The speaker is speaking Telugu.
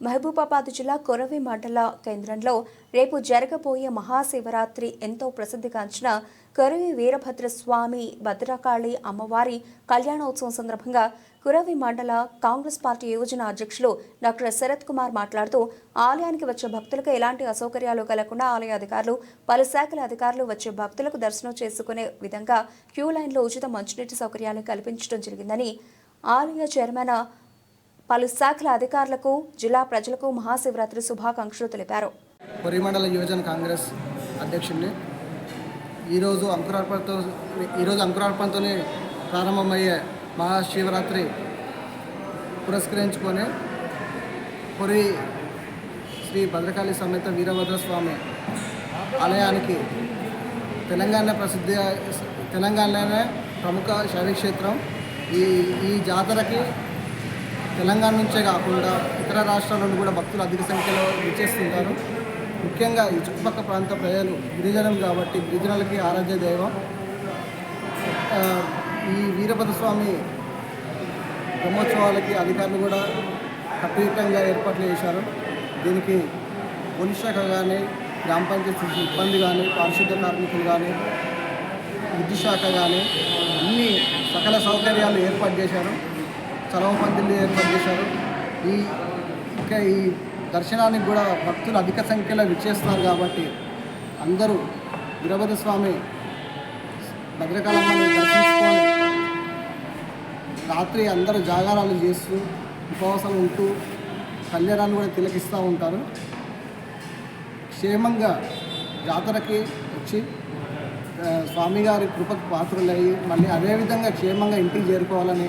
మహబూబాబాద్ జిల్లా కొరవి మండల కేంద్రంలో రేపు జరగబోయే మహాశివరాత్రి ఎంతో ప్రసిద్ధిగాంచిన కొరవి వీరభద్ర స్వామి భద్రకాళి అమ్మవారి కళ్యాణోత్సవం సందర్భంగా కురవి మండల కాంగ్రెస్ పార్టీ యోజన అధ్యక్షులు డాక్టర్ శరత్ కుమార్ మాట్లాడుతూ ఆలయానికి వచ్చే భక్తులకు ఎలాంటి అసౌకర్యాలు కలగకుండా ఆలయ అధికారులు పలు శాఖల అధికారులు వచ్చే భక్తులకు దర్శనం చేసుకునే విధంగా క్యూ లైన్లో ఉచిత మంచినీటి సౌకర్యాలను కల్పించడం జరిగిందని ఆలయ చైర్మన్ పలు శాఖల అధికారులకు జిల్లా ప్రజలకు మహాశివరాత్రి శుభాకాంక్షలు తెలిపారు. కొరిమండల యువజన కాంగ్రెస్ అధ్యక్షుడిని ఈరోజు అంకురార్పణతో ఈరోజు అంకురార్పణతోనే ప్రారంభమయ్యే మహాశివరాత్రి పురస్కరించుకొని పొరి శ్రీ భద్రకాళి సమేత వీరభద్ర స్వామి ఆలయానికి తెలంగాణ ప్రసిద్ధి తెలంగాణలోనే ప్రముఖ శైవక్షేత్రం. ఈ ఈ జాతరకి తెలంగాణ నుంచే కాకుండా ఇతర రాష్ట్రాల నుండి కూడా భక్తులు అధిక సంఖ్యలో విచ్చేస్తుంటారు. ముఖ్యంగా ఈ చుట్టుపక్క ప్రాంత ప్రజలు గిరిజనం కాబట్టి గిరిజనులకి ఆరాధ్య దైవం. ఈ వీరభద్ర స్వామి బ్రహ్మోత్సవాలకి అధికారులు కూడా కట్టుదిట్టంగా ఏర్పాట్లు చేశారు. దీనికి పోలీస్ శాఖ కానీ గ్రామ పంచాయతీ సిబ్బంది కానీ పారిశుద్ధ కార్మికులు కానీ విద్యుత్ శాఖ కానీ అన్ని సకల సౌకర్యాలు ఏర్పాటు చేశారు. చలవ పందిళ్ళు ఏర్పాటు చేశారు. ఈ ఇంకా ఈ దర్శనానికి కూడా భక్తులు అధిక సంఖ్యలో విచ్చేస్తున్నారు కాబట్టి అందరూ వీరభద్ర స్వామి భద్రకాళమ్మని దర్శించుకొని రాత్రి అందరూ జాగారాలు చేస్తూ ఉపవాసాలు ఉంటూ కళ్యాణాన్ని కూడా తిలకిస్తూ ఉంటారు. క్షేమంగా జాతరకి వచ్చి స్వామిగారి కృపకు పాత్రలయ్యి మళ్ళీ అదేవిధంగా క్షేమంగా ఇంటికి చేరుకోవాలని